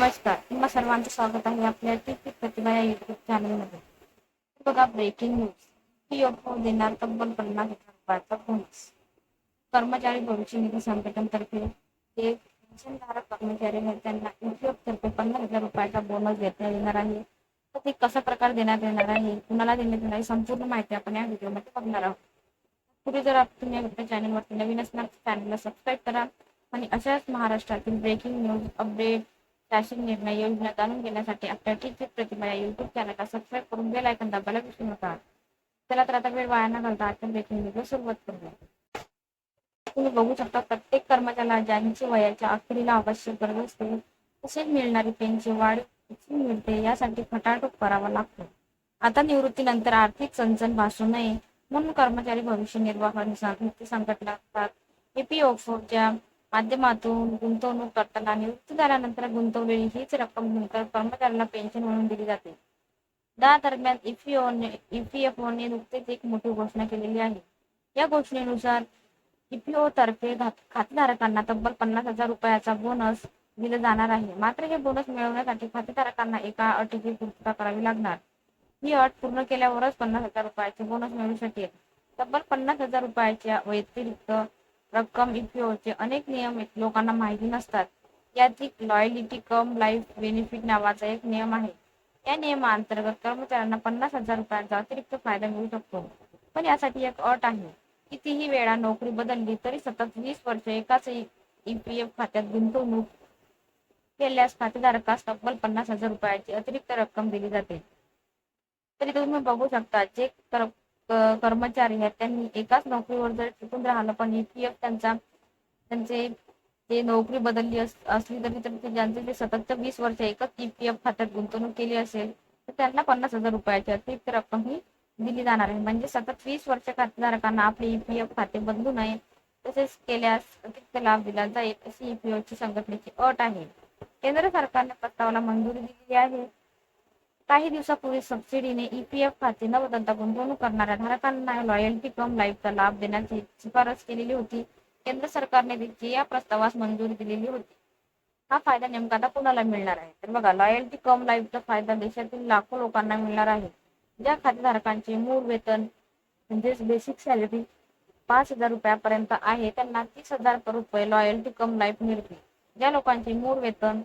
नमस्कार तुम्हा सर्वांचं स्वागत आहे आपल्या टिक प्रतिभा या युट्यूब चॅनलमध्ये. बघा ब्रेकिंग न्यूज पीएफओ देणार तब्बल पन्नास हजार रुपयाचा बोनस कर्मचारी भविष्य निधी संघटनेतर्फे जे पेन्शनधारक कर्मचारी आहेत त्यांना ईपीएफ तर्फे पन्नास हजार रुपयाचा बोनस देण्यात येणार आहे. तर ते कशा प्रकार देण्यात येणार आहे कुणाला देण्यात येणार आहे संपूर्ण माहिती आपण या व्हिडिओमध्ये बघणार आहोत. पुढे जर तुम्ही आपल्या चॅनलवरती नवीन असणार चॅनलला सबस्क्राईब करा. आणि अशाच महाराष्ट्रातील ब्रेकिंग न्यूज अपडेट शासन निर्णय योजना जाणून घेण्यासाठी आपल्या टीचर प्रतिमा या युट्यूब चॅनलला सबस्क्राईब करून बेल आयकन दाबायला विसरू नका. चला तर आता वेळ वाया न घालता आजच्या ब्रेकिंग न्यूजला सुरुवात करूया. तुम्ही बघू शकता प्रत्येक कर्मचाऱ्याला ज्यांची वयाच्या अखेरीला आवश्यक गरज असते तसेच मिळणारी पेनची वाढ मिळते यासाठी खटाटोप करावा लागतो. आता निवृत्तीनंतर आर्थिक चणचण भासू नये म्हणून कर्मचारी भविष्य निर्वाह निधी संघटना ईपीएफओच्या माध्यमातून गुंतवणूक करताना निवृत्ती झाल्यानंतर गुंतवलेली हीच रक्कम नंतर कर्मचाऱ्यांना पेन्शन म्हणून दिली जाते. दहा दरम्यान इफीओने ईपीएफओने नुकतेच एक मोठी घोषणा केलेली आहे. या घोषणेनुसार ईपीओ तर्फे खातेधारकांना तब्बल पन्नास हजार रुपयाचा बोनस दिला जाणार आहे. मात्र हे बोनस मिळवण्यासाठी खातेधारकांना एका अटीची पूर्तता करावी लागणार. ही अट पूर्ण केल्यावरच पन्नास हजार रुपयाचे बोनस मिळू शकेल. तब्बल पन्नास हजार रुपयाच्या व्यतिरिक्त रक्कम ईपीओचे अनेक नियम लोकांना माहिती नसतात. यात एक लॉयलिटी कम लाईफ बेनिफिट नावाचा एक नियम आहे. या नियमाअंतर्गत कर्मचाऱ्यांना पन्नास हजार रुपयांचा अतिरिक्त फायदा मिळू शकतो. पण यासाठी एक अट आहे. कितीही वेळा नोकरी बदलली तरी सतत वीस वर्ष एकाच ईपीएफ खात्यात गुंतवणूक केल्यास खातेधारकास तब्बल पन्नास हजार रुपयाची अतिरिक्त रक्कम दिली जाते. तरी तुम्ही बघू शकता जे कर्मचारी आहेत. त्यांनी एकाच नोकरीवर जर टिकून राहिलं पण ईपीएफ त्यांचा त्यांचे ते नोकरी बदलली अस- असली तरी तर ते ज्यांचे जे सतत वीस वर्ष एकच ईपीएफ खात्यात गुंतवणूक केली असेल तर त्यांना पन्नास हजार रुपयाची अतिरिक्त रक्कम ही दिली जाणार आहे. म्हणजे सतत वीस वर्ष खातेधारकांना आपले ईपीएफ खाते बदलू नये तसेच केल्यास अतिरिक्त लाभ दिला जाईल अशी ईपीएफची संघटनेची अट आहे. केंद्र सरकारने प्रस्तावाला मंजुरी दिलेली आहे. काही दिवसापूर्वी सबसिडीने ईपीएफ खाते न बदलता गुंतवणूक करणाऱ्या धारकांना लॉयल्टी कम लाईफचा लाभ देण्याची शिफारस केलेली होती. केंद्र सरकारने देखील या प्रस्तावास मंजुरी दिलेली होती. हा फायदा नेमका आता कुणाला मिळणार आहे? तर बघा लॉयल्टी कम लाईफचा फायदा देशातील लाखो लोकांना मिळणार आहे. ज्या खातेधारकांचे मूळ वेतन म्हणजेच बेसिक सॅलरी पाच हजार रुपयापर्यंत आहे त्यांना तीस हजार रुपये लॉयल्टी कम लाईफ मिळते ज्या लोकांचे मूळ वेतन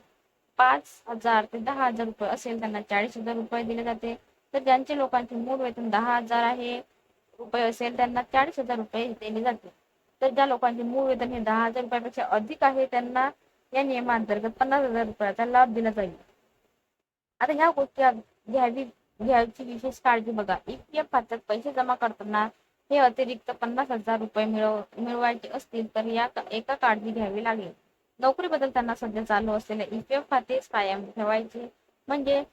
पाच हजार ते दहा हजार रुपये असेल त्यांना चाळीस हजार रुपये दिले जाते. तर ज्यांचे लोकांचे मूळ वेतन दहा हजार आहे रुपये असेल त्यांना चाळीस हजार रुपये दिले जाते. तर ज्या लोकांचे मूळ वेतन हे दहा हजार रुपयापेक्षा अधिक आहे त्यांना या नियमांतर्गत पन्नास हजार रुपयाचा लाभ दिला जाईल. आता ह्या गोष्टी घ्यावी घ्यायची विशेष काळजी बघा. ईपीएफ खात्यात पैसे जमा करताना हे अतिरिक्त पन्नास हजार रुपये मिळव मिळवायचे असतील तर या एका काळजी घ्यावी लागेल. नोकरी बदलताना सध्या चालू असलेले ईपीएफ खातेच कायम ठेवायचे. म्हणजे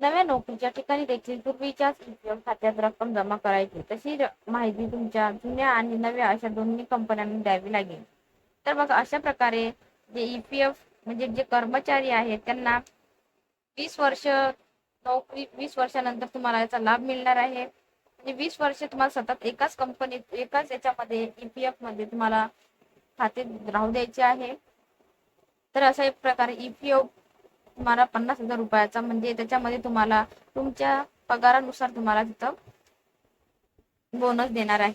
नव्या नोकरीच्या ठिकाणी देखील पूर्वीच्याच ईपीएफ खात्यात रक्कम जमा करायची. तशी माहिती तुमच्या जुन्या आणि नव्या अशा दोन्ही कंपन्यांना द्यावी लागेल. तर मग अशा प्रकारे जे ईपीएफ म्हणजे जे कर्मचारी आहेत त्यांना वीस वर्ष नोकरी वीस वर्षानंतर तुम्हाला याचा लाभ मिळणार आहे. म्हणजे वीस वर्ष तुम्हाला सतत एकाच कंपनीत एकाच याच्यामध्ये ईपीएफमध्ये तुम्हाला खाते राहू द्यायचे आहे. तर अशा एक प्रकारे ईपीएफ तुम्हाला पन्नास हजार रुपयाचा म्हणजे त्याच्यामध्ये तुम्हाला तुमच्या पगारानुसार तुम्हाला तिथं बोनस देणार आहे.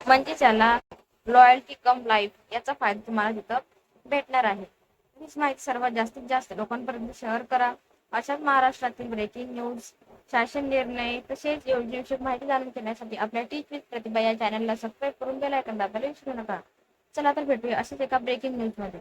म्हणजे त्याला लॉयल्टी कम लाईफ याचा फायदा तुम्हाला तिथं भेटणार आहे. हीच माहिती सर्वात जास्तीत जास्त लोकांपर्यंत शेअर करा. अशाच महाराष्ट्रातील ब्रेकिंग न्यूज शासन निर्णय तसेच योजनेविषयी माहिती जाणून घेण्यासाठी आपल्या टीच विथ प्रतिभा या चॅनलला सबस्क्राईब करून द्यायला दाबायला विसरू नका. चला तर भेटूया. अशाच एका ब्रेकिंग न्यूजमध्ये.